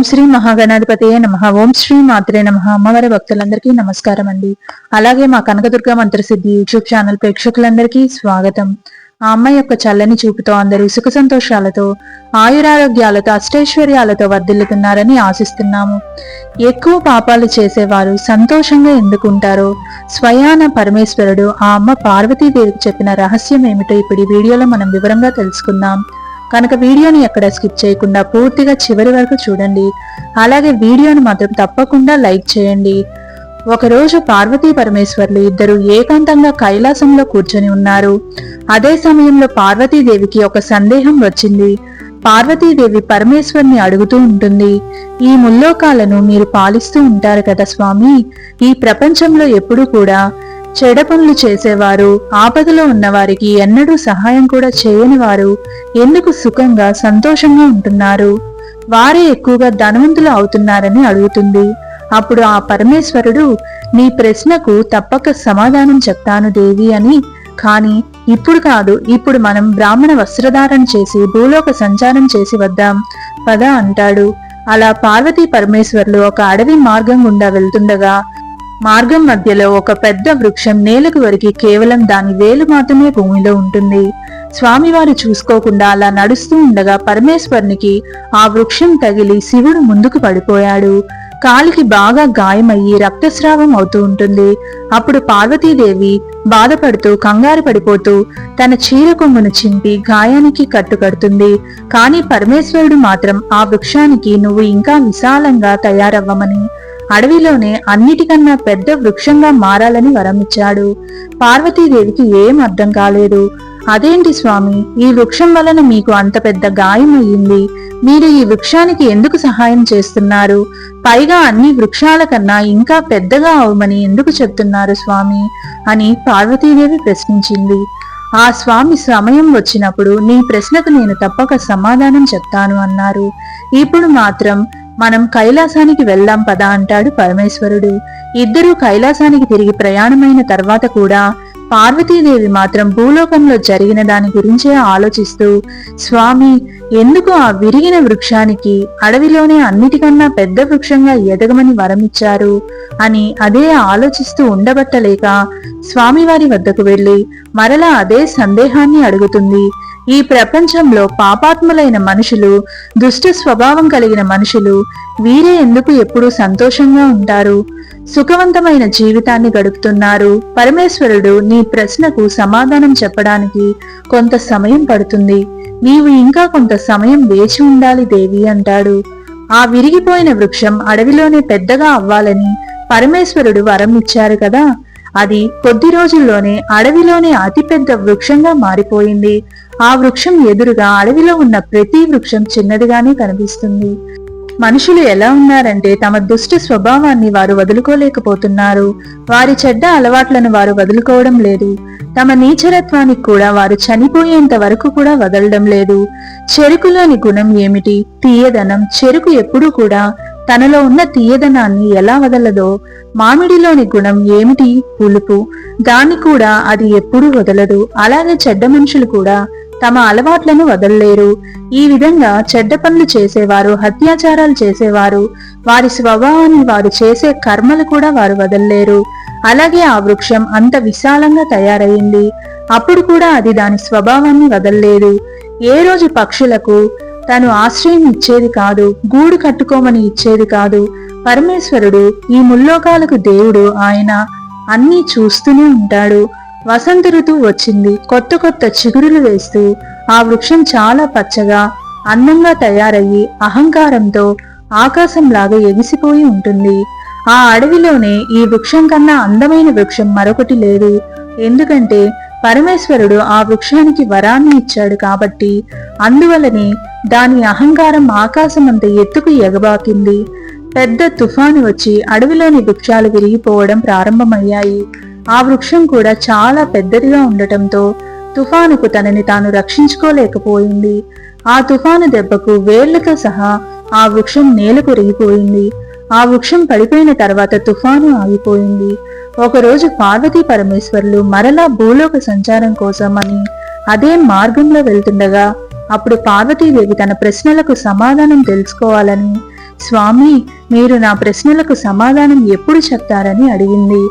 ఓం శ్రీ మహాగణాధిపతియే నమ. ఓం శ్రీ మాత్రే నమ. అమ్మవారి భక్తులందరికీ నమస్కారం అండి. అలాగే మా కనకదుర్గ మంత్రసిద్ధి యూట్యూబ్ ఛానల్ ప్రేక్షకులందరికీ స్వాగతం. ఆ అమ్మాయి యొక్క చల్లని చూపుతో అందరూ సుఖ సంతోషాలతో ఆయురారోగ్యాలతో అష్టైశ్వర్యాలతో వర్ధిల్లుతున్నారని ఆశిస్తున్నాము. ఎక్కువ పాపాలు చేసేవారు సంతోషంగా ఎందుకుంటారో స్వయాన పరమేశ్వరుడు ఆ అమ్మ పార్వతీదేవికి చెప్పిన రహస్యం ఏమిటో ఇప్పుడు ఈ వీడియోలో మనం వివరంగా తెలుసుకుందాం. కనుక వీడియోని ఎక్కడ స్కిప్ చేయకుండా పూర్తిగా చివరి వరకు చూడండి. అలాగే వీడియోను మాత్రం తప్పకుండా లైక్ చేయండి. ఒకరోజు పార్వతీ పరమేశ్వర్లు ఇద్దరు ఏకాంతంగా కైలాసంలో కూర్చొని ఉన్నారు. అదే సమయంలో పార్వతీదేవికి ఒక సందేహం వచ్చింది. పార్వతీదేవి పరమేశ్వర్ని అడుగుతూ ఉంటుంది. ఈ ముల్లోకాలను మీరు పాలిస్తూ ఉంటారు కదా స్వామి? ఈ ప్రపంచంలో ఎప్పుడూ కూడా చెడ పనులు చేసేవారు ఆపదలో ఉన్నవారికి ఎన్నడూ సహాయం కూడా చేయని వారు ఎందుకు సుఖంగా సంతోషంగా ఉంటున్నారు? వారే ఎక్కువగా ధనవంతులు అవుతున్నారని అడుగుతుంది. అప్పుడు ఆ పరమేశ్వరుడు నీ ప్రశ్నకు తప్పక సమాధానం చెప్తాను దేవి అని. కాని ఇప్పుడు కాదు ఇప్పుడు మనం బ్రాహ్మణ వస్త్రధారణ చేసి భూలోక సంచారం చేసి వద్దాం పద అంటాడు. అలా పార్వతీ పరమేశ్వర్లు ఒక అడవి మార్గం గుండా వెళ్తుండగా మార్గం మధ్యలో ఒక పెద్ద వృక్షం నేలకు వరకు కేవలం దాని వేలు మాత్రమే భూమిలో ఉంటుంది. స్వామివారు చూసుకోకుండా అలా నడుస్తూ ఉండగా పరమేశ్వరునికి ఆ వృక్షం తగిలి శివుడు ముందుకు పడిపోయాడు. కాలికి బాగా గాయమయ్యి రక్తస్రావం అవుతూ ఉంటుంది. అప్పుడు పార్వతీదేవి బాధపడుతూ కంగారు పడిపోతూ తన చీర కొమ్మును చింపి గాయానికి కట్టుకడుతుంది. కానీ పరమేశ్వరుడు మాత్రం ఆ వృక్షానికి నువ్వు ఇంకా విశాలంగా తయారవ్వమని అడవిలోనే అన్నిటికన్నా పెద్ద వృక్షంగా మారాలని వరమిచ్చాడు. పార్వతీదేవికి ఏం అర్థం కాలేదు. అదేంటి స్వామి ఈ వృక్షం వలన మీకు అంత పెద్ద గాయం అయ్యింది? మీరు ఈ వృక్షానికి ఎందుకు సహాయం చేస్తున్నారు? పైగా అన్ని వృక్షాల కన్నా ఇంకా పెద్దగా అవమని ఎందుకు చెప్తున్నారు స్వామి? అని పార్వతీదేవి ప్రశ్నించింది. ఆ స్వామి సమయం వచ్చినప్పుడు నీ ప్రశ్నకు నేను తప్పక సమాధానం చెప్తాను అన్నారు. ఇప్పుడు మాత్రం మనం కైలాసానికి వెళ్దాం పదా అంటాడు పరమేశ్వరుడు. ఇద్దరూ కైలాసానికి తిరిగి ప్రయాణమైన తర్వాత కూడా పార్వతీదేవి మాత్రం భూలోకంలో జరిగిన దాని గురించే ఆలోచిస్తూ స్వామి ఎందుకు ఆ విరిగిన వృక్షానికి అడవిలోనే అన్నిటికన్నా పెద్ద వృక్షంగా ఎదగమని వరమిచ్చారు అని అదే ఆలోచిస్తూ ఉండబట్టలేక స్వామివారి వద్దకు వెళ్ళి మరలా అదే సందేహాన్ని అడుగుతుంది. ఈ ప్రపంచంలో పాపాత్ములైన మనుషులు దుష్ట స్వభావం కలిగిన మనుషులు వీరే ఎందుకు ఎప్పుడూ సంతోషంగా ఉంటారు? సుఖవంతమైన జీవితాన్ని గడుపుతున్నారు. పరమేశ్వరుడు నీ ప్రశ్నకు సమాధానం చెప్పడానికి కొంత సమయం పడుతుంది. నీవు ఇంకా కొంత సమయం వేచి ఉండాలి దేవి అంటాడు. ఆ విరిగిపోయిన వృక్షం అడవిలోనే పెద్దగా అవ్వాలని పరమేశ్వరుడు వరం ఇచ్చారు కదా? అది కొద్ది రోజుల్లోనే అడవిలోనే అతిపెద్ద వృక్షంగా మారిపోయింది. ఆ వృక్షం ఎదురుగా అడవిలో ఉన్న ప్రతి వృక్షం చిన్నదిగానే కనిపిస్తుంది. మనుషులు ఎలా ఉన్నారంటే తమ దుష్ట స్వభావాన్ని వారు వదులుకోలేకపోతున్నారు. వారి చెడ్డ అలవాట్లను వారు వదులుకోవడం లేదు. తమ నీచరత్వానికి కూడా వారు చనిపోయేంత వరకు కూడా వదలడం లేదు. చెరుకులోని గుణం ఏమిటి? తీయదనం. చెరుకు ఎప్పుడూ కూడా తనలో ఉన్న తీయదనాన్ని ఎలా వదలదో మామిడిలోని గుణం ఏమిటి? పులుపు. దాన్ని కూడా అది ఎప్పుడూ వదలదు. అలాగే చెడ్డ మనుషులు కూడా తమ అలవాట్లను వదలలేరు. ఈ విధంగా చెడ్డ పనులు చేసేవారు హత్యాచారాలు చేసేవారు వారి స్వభావాన్ని వారు చేసే కర్మలు కూడా వారు వదలలేరు. అలాగే ఆ వృక్షం అంత విశాలంగా తయారయింది అప్పుడు కూడా అది దాని స్వభావాన్ని వదల్లేదు. ఏ రోజు పక్షులకు తను ఆశ్రయం ఇచ్చేది కాదు గూడు కట్టుకోమని ఇచ్చేది కాదు. పరమేశ్వరుడు ఈ ముల్లోకాలకు దేవుడు ఆయన అన్నీ చూస్తూనే ఉంటాడు. వసంత ఋతువు వచ్చింది. కొత్త కొత్త చిగురులు వేస్తూ ఆ వృక్షం చాలా పచ్చగా అందంగా తయారయ్యి అహంకారంతో ఆకాశంలాగా ఎగిసిపోయి ఉంటుంది. ఆ అడవిలోనే ఈ వృక్షం కన్నా అందమైన వృక్షం మరొకటి లేదు. ఎందుకంటే పరమేశ్వరుడు ఆ వృక్షానికి వరాన్ని ఇచ్చాడు కాబట్టి అందువలనే దాని అహంకారం ఆకాశమంత ఎత్తుకు ఎగబాకింది. పెద్ద తుఫాను వచ్చి అడవిలోని వృక్షాలు విరిగిపోవడం ప్రారంభమయ్యాయి. ఆ వృక్షం కూడా చాలా పెద్దదిగా ఉండటంతో తుఫానుకు తనని తాను రక్షించుకోలేకపోయింది. ఆ తుఫాను దెబ్బకు వేళ్ళతో సహా ఆ వృక్షం నేలకు రిగిపోయింది ఆ వృక్షం పడిపోయిన తర్వాత తుఫాను ఆగిపోయింది. ఒకరోజు పార్వతీ పరమేశ్వర్లు మరలా భూలోక సంచారం కోసం అని అదే మార్గంలో వెళ్తుండగా అప్పుడు పార్వతీదేవి తన ప్రశ్నలకు సమాధానం తెలుసుకోవాలని స్వామి మీరు నా ప్రశ్నలకు సమాధానం ఎప్పుడు చెప్తారని అడిగింది.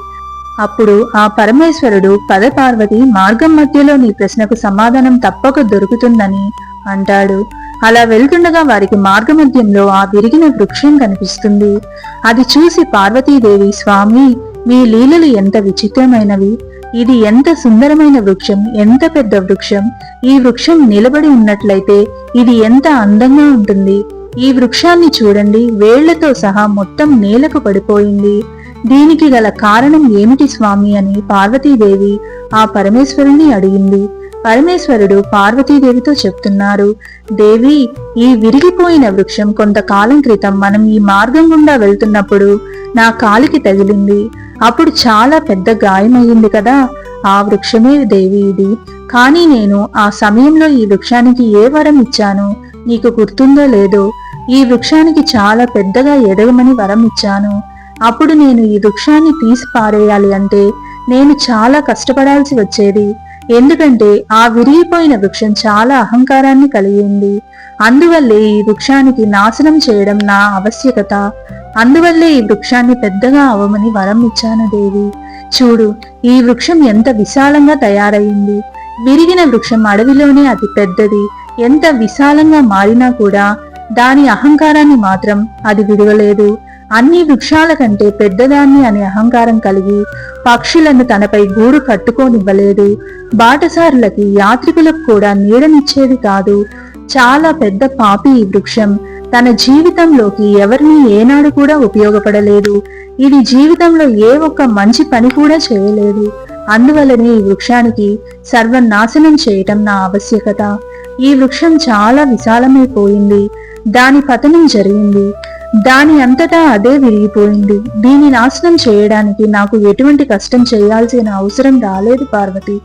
అప్పుడు ఆ పరమేశ్వరుడు పదపార్వతి మార్గం మధ్యలో నీ ప్రశ్నకు సమాధానం తప్పక దొరుకుతుందని అంటాడు. అలా వెళ్తుండగా వారికి మార్గమధ్యంలో ఆ విరిగిన వృక్షం కనిపిస్తుంది. అది చూసి పార్వతీదేవి స్వామి మీ లీలలు ఎంత విచిత్రమైనవి. ఇది ఎంత సుందరమైన వృక్షం ఎంత పెద్ద వృక్షం. ఈ వృక్షం నిలబడి ఉన్నట్లయితే ఇది ఎంత అందంగా ఉంటుంది. ఈ వృక్షాన్ని చూడండి వేళ్ళతో సహా మొత్తం నేలకు పడిపోయింది. దీనికి గల కారణం ఏమిటి స్వామి అని పార్వతీదేవి ఆ పరమేశ్వరుని అడిగింది. పరమేశ్వరుడు పార్వతీదేవితో చెప్తున్నారు దేవి ఈ విరిగిపోయిన వృక్షం కొంతకాలం క్రితం మనం ఈ మార్గం గుండా వెళ్తున్నప్పుడు నా కాలికి తగిలింది. అప్పుడు చాలా పెద్ద గాయమయ్యింది కదా. ఆ వృక్షమే దేవి ఇది. కానీ నేను ఆ సమయంలో ఈ వృక్షానికి ఏ వరం ఇచ్చాను? నీకు గుర్తుందో లేదో. ఈ వృక్షానికి చాలా పెద్దగా ఎదగమని వరం ఇచ్చాను. అప్పుడు నేను ఈ వృక్షాన్ని తీసి పారేయాలి అంటే నేను చాలా కష్టపడాల్సి వచ్చేది. ఎందుకంటే ఆ విరిగిపోయిన వృక్షం చాలా అహంకారాన్ని కలిగి ఉంది. అందువల్లే ఈ వృక్షానికి నాశనం చేయడం నా ఆవశ్యకత. అందువల్లే ఈ వృక్షాన్ని పెద్దగా అవ్వమని వరం ఇచ్చాను దేవి. చూడు ఈ వృక్షం ఎంత విశాలంగా తయారయింది విరిగిన వృక్షం అడవిలోనే అతి పెద్దది. ఎంత విశాలంగా మారినా కూడా దాని అహంకారాన్ని మాత్రం అది విడవలేదు. అన్ని వృక్షాల కంటే పెద్దదాన్ని అనే అహంకారం కలిగి పక్షులను తనపై గూడు కట్టుకోనివ్వలేదు. బాటసారులకి యాత్రికులకు కూడా నీడనిచ్చేది కాదు. చాలా పెద్ద పాపి ఈ వృక్షం. తన జీవితంలోకి ఎవరిని ఏనాడు కూడా ఉపయోగపడలేదు. ఇది జీవితంలో ఏ ఒక్క మంచి పని కూడా చేయలేదు. అందువలనే ఈ వృక్షానికి సర్వనాశనం చేయటం నా ఆవశ్యకత. ఈ వృక్షం చాలా విశాలమైపోయింది. దాని పతనం జరిగింది. దాని అంతటా అదే విరిగిపోయింది. దీని నాశనం చేయడానికి నాకు ఎటువంటి కష్టం చేయాల్సిన అవసరం రాలేదు పార్వతి.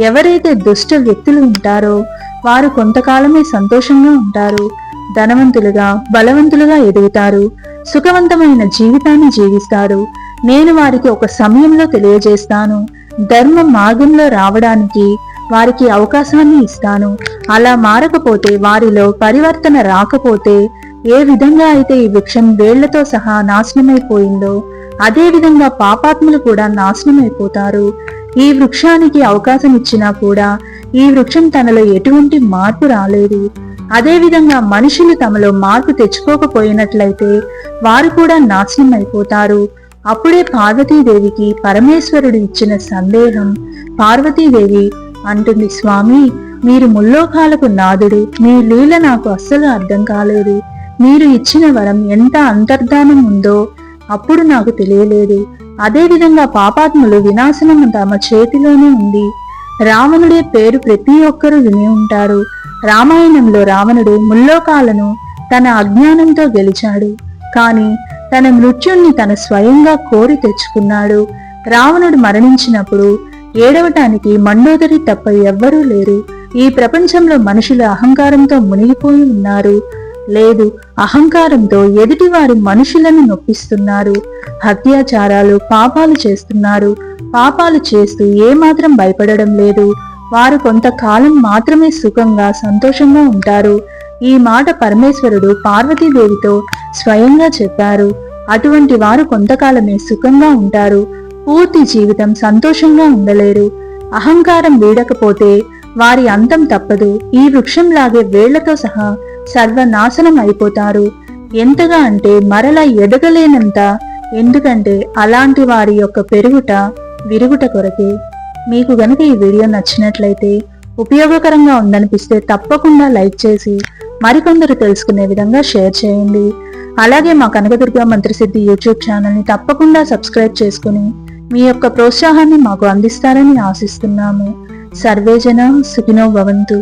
ఎవరైతే దుష్ట వ్యక్తులు ఉంటారో వారు కొంతకాలమే సంతోషంగా ఉంటారు. ధనవంతులుగా బలవంతులుగా ఎదుగుతారు. సుఖవంతమైన జీవితాన్ని జీవిస్తారు. నేను వారికి ఒక సమయంలో తెలియజేస్తాను. ధర్మ మార్గంలో రావడానికి వారికి అవకాశాన్ని ఇస్తాను. అలా మారకపోతే వారిలో పరివర్తన రాకపోతే ఏ విధంగా అయితే ఈ వృక్షం వేళ్ళతో సహా నాశనమైపోయిందో అదే విధంగా పాపాత్ములు కూడా నాశనమైపోతారు. ఈ వృక్షానికి అవకాశం ఇచ్చినా కూడా ఈ వృక్షం తనలో ఎటువంటి మార్పు రాలేదు. అదేవిధంగా మనుషులు తమలో మార్పు తెచ్చుకోకపోయినట్లయితే వారు కూడా నాశనం అయిపోతారు అప్పుడే పార్వతీదేవికి పరమేశ్వరుడు ఇచ్చిన సందేహం పార్వతీదేవి అంటుంది స్వామి మీరు ముల్లోకాలకు నాదుడు మీ లీల నాకు అస్సలు అర్థం కాలేదు. మీరు ఇచ్చిన వరం ఎంత అంతర్ధానం ఉందో అప్పుడు నాకు తెలియలేదు. అదేవిధంగా పాపాత్ములు వినాశనం తమ చేతిలోనే ఉంది. రావణుడే పేరు ప్రతి ఒక్కరూ విని ఉంటారు. రామాయణంలో రావణుడు ముల్లోకాలను తన అజ్ఞానంతో గెలిచాడు. కాని తన మృత్యుణ్ణి తన స్వయంగా కోరి తెచ్చుకున్నాడు. రావణుడు మరణించినప్పుడు ఏడవటానికి మండోదరి తప్ప ఎవ్వరూ లేరు. ఈ ప్రపంచంలో మనుషులు అహంకారంతో మునిగిపోయి ఉన్నారు. లేదు. అహంకారంతో ఎదుటివారి మనుషులను నొప్పిస్తున్నారు. హత్యాచారాలు పాపాలు చేస్తున్నారు. పాపాలు చేస్తూ ఏమాత్రం భయపడడం లేదు. వారు కొంతకాలం మాత్రమే సుఖంగా సంతోషంగా ఉంటారు. ఈ మాట పరమేశ్వరుడు పార్వతీదేవితో స్వయంగా చెప్పారు. అటువంటి వారు కొంతకాలమే సుఖంగా ఉంటారు. పూర్తి జీవితం సంతోషంగా ఉండలేరు. అహంకారం వీడకపోతే వారి అంతం తప్పదు. ఈ వృక్షంలాగే వేళ్ళతో సహా సర్వనాశనం అయిపోతారు. ఎంతగా అంటే మరల ఎదగలేనంత ఎందుకంటే అలాంటి వారి యొక్క పెరుగుట విరుగుట కొరకే. మీకు గనక ఈ వీడియో నచ్చినట్లయితే ఉపయోగకరంగా ఉందనిపిస్తే తప్పకుండా లైక్ చేసి మరికొందరు తెలుసుకునే విధంగా షేర్ చేయండి. అలాగే మా కనకదుర్గ మంత్రిసిద్ధి యూట్యూబ్ ఛానల్ని తప్పకుండా సబ్స్క్రైబ్ చేసుకుని మీ యొక్క ప్రోత్సాహాన్ని మాకు అందిస్తారని ఆశిస్తున్నాము. సర్వేజన సుఖినో భవంతు.